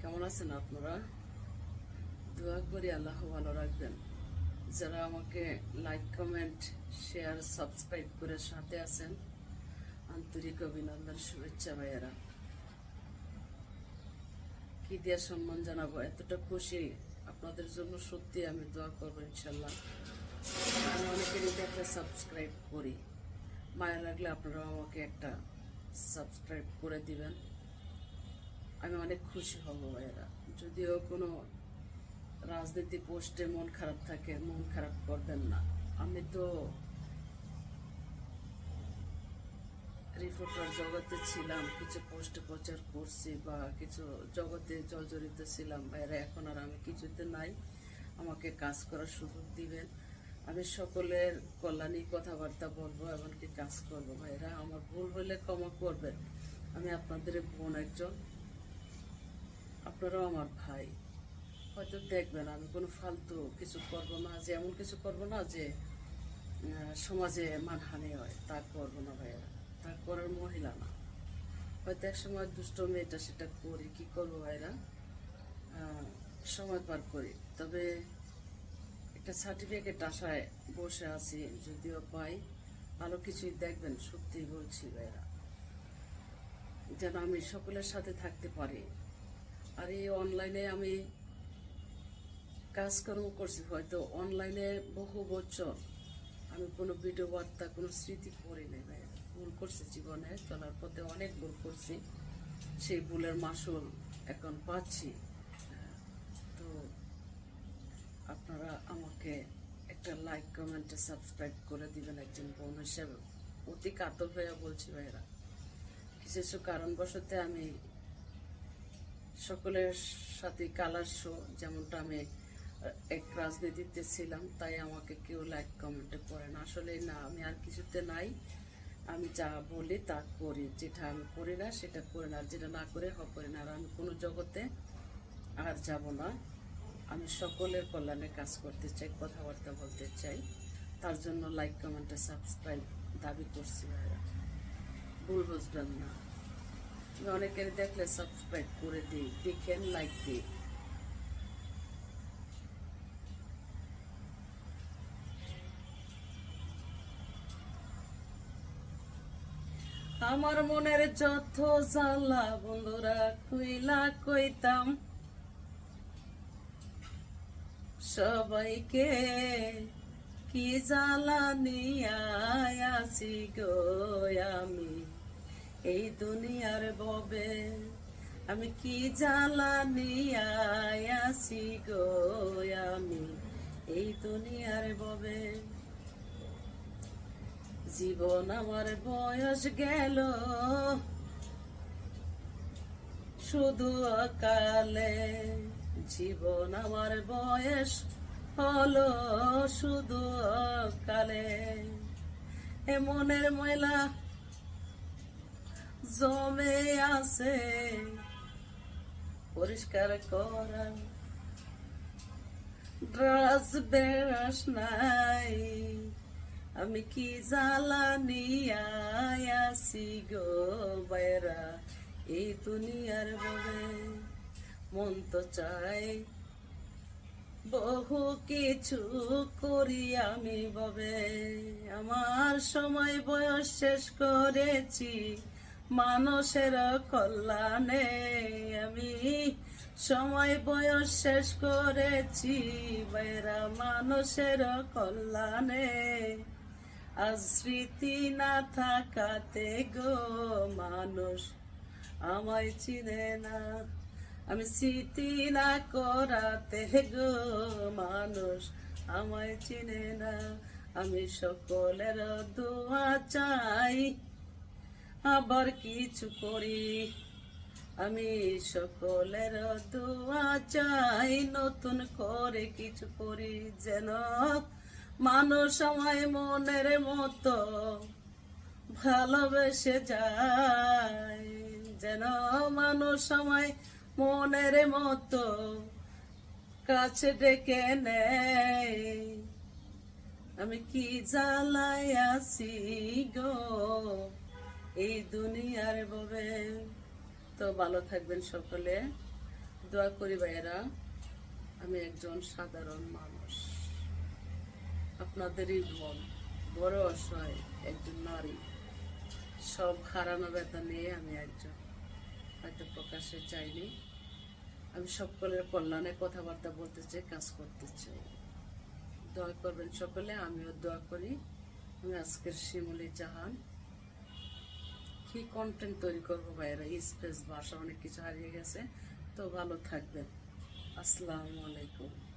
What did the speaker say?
কেমন আছেন আপনারা? দোয়া করি আল্লাহ ভালো রাখবেন। যারা আমাকে লাইক কমেন্ট শেয়ার সাবস্ক্রাইব করে সাথে আছেন, আন্তরিক অভিনন্দন, শুভেচ্ছা ভাইয়েরা। কি দিয়ে সম্মান জানাব? এতটা খুশি আপনাদের জন্য সত্যি আমি দোয়া করব ইনশাল্লাহ আমি অনেকেরই দেখলে সাবস্ক্রাইব করি। মায়া লাগলে আপনারা আমাকে একটা সাবস্ক্রাইব করে দিবেন। আমি অনেক খুশি হব ভাইয়েরা। যদিও কোনো রাজনীতি পোস্টে মন খারাপ থাকে, মন খারাপ করবেন না। আমি তো রিপোর্টার জগতে ছিলাম, কিছু পোস্টে প্রচার করছি বা কিছু জগতে জর্জরিত ছিলাম। ভাইয়েরা, এখন আর আমি কিছুতে নাই। আমাকে কাজ করার সুযোগ দিবেন। আমি সকলের কল্যাণী কথাবার্তা বলব, এমনকি কাজ করব। ভাইরা আমার ভুল হলে ক্ষমা করবেন। আমি আপনাদের বোন একজন। আপনারাও আমার ভাই। হয়তো দেখবেন, আমি কোনো ফালতু কিছু করব না, যে এমন কিছু করব না যে সমাজে মানহানি হয়। তা করব না ভাইয়া তা করার মহিলা না। হয়তো এক সময় দুষ্ট মেয়েটা সেটা করি। কি করব ভাইরা সময় পার করি। তবে একটা সার্টিফিকেট আশায় বসে আছি, যদিও পাই। ভালো কিছুই দেখবেন সত্যি বলছি ভাইরা যেন আমি সকলের সাথে থাকতে পারি। আর এই অনলাইনে আমি কাজকর্ম করছি, হয়তো অনলাইনে বহু বছর। আমি কোনো ভিডিও বার্তা, কোনো স্মৃতি করি নাই ভাই ভুল করছি জীবনে, চলার পথে অনেক ভুল করছি। সেই ভুলের মাসুল এখন পাচ্ছি তো আপনারা আমাকে একটা লাইক কমেন্টে সাবস্ক্রাইব করে দিবেন একজন বোন হিসেবে। অতি কাতর হয়ে বলছি ভাইরা কিছু কারণবশতে আমি সকলের সাথে কালার শো যেমনটা আমি এক রাজনীতিতে ছিলাম, তাই আমাকে কেউ লাইক কমেন্টে করে না। আসলে না, আমি আর কিছুতে নাই। আমি যা বলি তা করি। যেটা আমি করি না, সেটা করি না। আর যেটা না করে হ করি না। আর আমি কোনো জগতে আর যাব না। আমি সকলের কল্যাণে কাজ করতে চাই, কথাবার্তা বলতে চাই। তার জন্য লাইক কমেন্টে সাবস্ক্রাইব দাবি করছি ভাইরা ভুল বুঝবেন না। অনেকের দেখলে সাবস্ক্রাইব করে দিই, দেখেন লাইক দিই। আমার মনের যত জ্বালা বন্ধুরা, কইলা কইতাম সবাইকে কি জ্বালা নিয়াছি গো আমি? এই দুনিয়ার ববে আমি কি জ্বালা নিয়াছি গো আমি? এই দুনিয়ার ববে জীবন আমার বয়স গেল। শুধু অকালে জীবন আমার বয়স হলো শুধু কালে এ মনের ময়লা জমে আছে, পরিষ্কার করার ড্রাস বেরাস নাই, আমি কি জ্বালানি আয়াসি গো বাইরা? এই দুনিয়ার বলে মন তো চাই। বহু কিছু করি আমি ববে। আমার সময় বয়স শেষ করেছি, মানুষের কল্যাণে। আমি সময় বয়স শেষ করেছি বাইরা মানুষের কল্যাণে। আজ স্মৃতি না থাকাতে গো মানুষ আমায় চিনে না। আমি না করাতে গো মানুষ, আমায় চিনে না। আমি সকলের দোয়া চাই, আবার কিছু করি। আমি সকলের দোয়া চাই, নতুন করে কিছু করি যেন মানুষ আমায় মনের মতো ভালোবেসে যায়, যেন মানুষ আমায় মনের মতো কাছে ডেকে নেয়। আমি কি জ্বালাই আছি গো? এই দুনিয়ার ববে। তো ভালো থাকবেন সকলে। দোয়া করি ভাইয়েরা, আমি একজন সাধারণ মানুষ। আপনাদেরই বোন বড় অসহায় একজন নারী। সব হারানো ব্যথা নিয়ে আমি একজন। হয়তো প্রকাশে চাইনি। আমি সকলের কল্যাণে কথাবার্তা বলতে চাই, কাজ করতে চাই। দোয়া করবেন সকলে, আমিও দোয়া করি। আমি আজকের শিমুলি জাহান। কি কন্টেন্ট তৈরি করব ভাইয়েরা? স্পেস ভাষা অনেক কিছু হারিয়ে গেছে। তো ভালো থাকবেন। আসসালামু আলাইকুম।